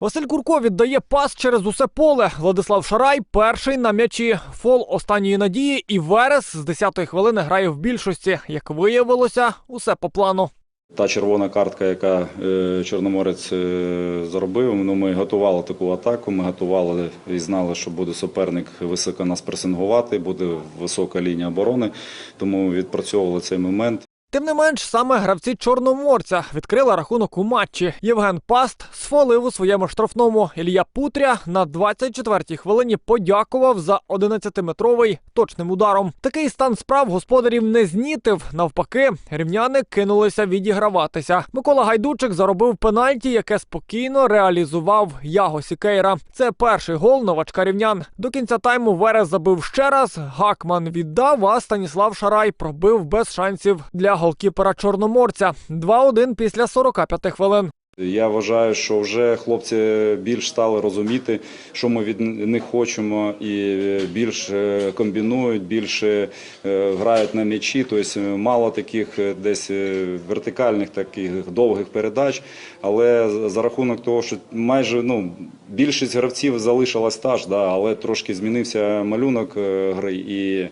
Василь Курко віддає пас через усе поле. Владислав Шарай перший на м'ячі. Фол останньої надії і Верес з 10-ї хвилини грає в більшості. Як виявилося, усе по плану. Та червона картка, яка е, Чорноморець е, заробив, ну, ми готували таку атаку, ми готували і знали, що буде суперник високо нас пресингувати, буде висока лінія оборони, тому відпрацьовували цей момент. Тим не менш, саме гравці Чорноморця відкрили рахунок у матчі. Євген Паст сфолив у своєму штрафному. Ілля Путря на 24-й хвилині подякував за 11-метровий точним ударом. Такий стан справ господарів не знітив. Навпаки, рівняни кинулися відіграватися. Микола Гайдучик заробив пенальті, яке спокійно реалізував Яго Сікейра. Це перший гол новачка рівнян. До кінця тайму Верес забив ще раз. Гакман віддав, а Станіслав Шарай пробив без шансів для голкіпера Чорноморця. 2-1 після 45 хвилин. Я вважаю, що вже хлопці більш стали розуміти, що ми від них хочемо, і більш е, комбінують, більше е, грають на м'ячі. Тобто мало таких е, десь е, вертикальних таких довгих передач. Але за рахунок того, що майже ну більшість гравців залишилась та ж, да, але трошки змінився малюнок е, гри, і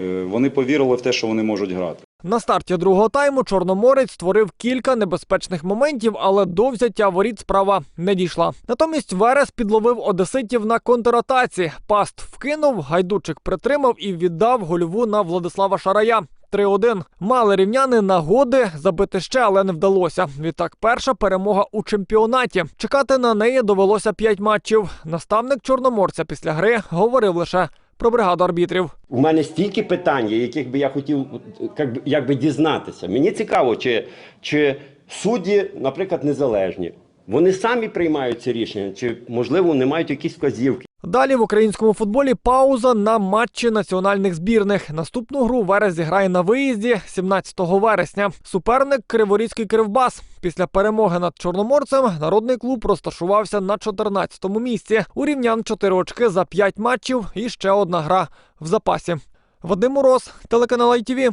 е, вони повірили в те, що вони можуть грати. На старті другого тайму Чорноморець створив кілька небезпечних моментів, але до взяття воріт справа не дійшла. Натомість Верес підловив одеситів на контратаці. Паст вкинув, гайдучик притримав і віддав гольову на Владислава Шарая. 3-1. Мали рівняни нагоди забити ще, але не вдалося. Відтак, перша перемога у чемпіонаті. Чекати на неї довелося 5 матчів. Наставник чорноморця після гри говорив лише про бригаду арбітрів. У мене стільки питань, яких би я хотів як би, дізнатися. Мені цікаво, чи, чи судді, наприклад, незалежні. Вони самі приймають ці рішення, чи можливо вони мають якісь вказівки. Далі в українському футболі пауза на матчі національних збірних. Наступну гру Верес зіграє на виїзді 17 вересня. Суперник Криворізький Кривбас. Після перемоги над Чорноморцем народний клуб розташувався на 14-му місці. У рівнян 4 очки за 5 матчів і ще одна гра в запасі. Вадим Мороз, телеканал ITV.